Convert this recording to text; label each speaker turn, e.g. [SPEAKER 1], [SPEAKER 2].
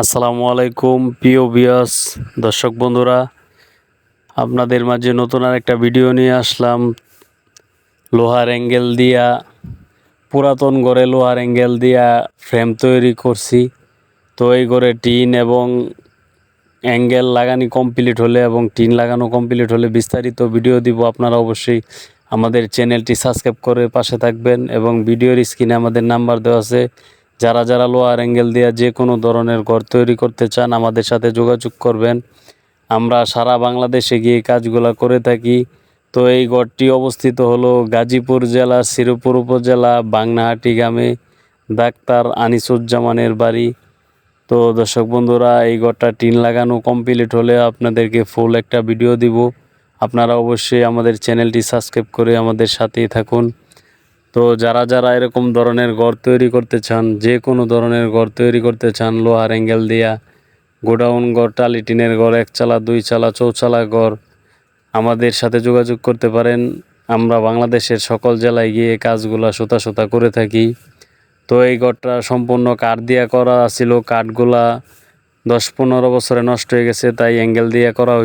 [SPEAKER 1] আসসালামু আলাইকুম, প্রিয় বিয়াস দর্শক বন্ধুরা। আপনাদের মাঝে নতুন আর একটা ভিডিও নিয়ে আসলাম। লোহার অ্যাঙ্গেল দিয়া, পুরাতন ঘরে লোহার অ্যাঙ্গেল দিয়া ফ্রেম তৈরি করছি। তো এই ঘরে টিন এবং অ্যাঙ্গেল লাগানি কমপ্লিট হলে এবং টিন লাগানো কমপ্লিট হলে বিস্তারিত ভিডিও দিব। আপনারা অবশ্যই আমাদের চ্যানেলটি সাবস্ক্রাইব করে পাশে থাকবেন এবং ভিডিওর স্ক্রিনে আমাদের নাম্বার দেওয়া আছে। যারা যারা লোহার অ্যাঙ্গেল দিয়ে যে কোনো ধরনের ঘর তৈরি করতে চান, আমাদের সাথে যোগাযোগ করবেন। আমরা সারা বাংলাদেশে গিয়ে কাজগুলো করে থাকি। তো এই ঘরটি অবস্থিত হলো গাজীপুর জেলার শ্রীপুর উপজেলা বাংনাহাটি গ্রামে। ডাক্তার আনিসুজ্জামানের বাড়ি। তো দর্শক বন্ধুরা, এই ঘরটা টিন লাগানো কমপ্লিট হলে আপনাদেরকে ফুল একটা ভিডিও দিব। আপনারা অবশ্যই আমাদের চ্যানেলটি সাবস্ক্রাইব করে আমাদের সাথেই থাকুন। তো যারা যারা এরকম ধরনের ঘর তৈরি করতে চান, যে কোনো ধরনের ঘর তৈরি করতে চান, লোহার অ্যাঙ্গেল দিয়া, গোডাউন ঘর, টালি টিনের ঘর, এক চালা, দুই চালা, চৌচালা ঘর, আমাদের সাথে যোগাযোগ করতে পারেন। আমরা বাংলাদেশের সকল জেলায় গিয়ে কাজগুলা সোতা সোতা করে থাকি। তো এই ঘরটা সম্পূর্ণ কাঠ দিয়া করা ছিল। কাঠগুলা দশ পনেরো বছরে নষ্ট হয়ে গেছে, তাই অ্যাঙ্গেল দিয়ে করা হয়েছে।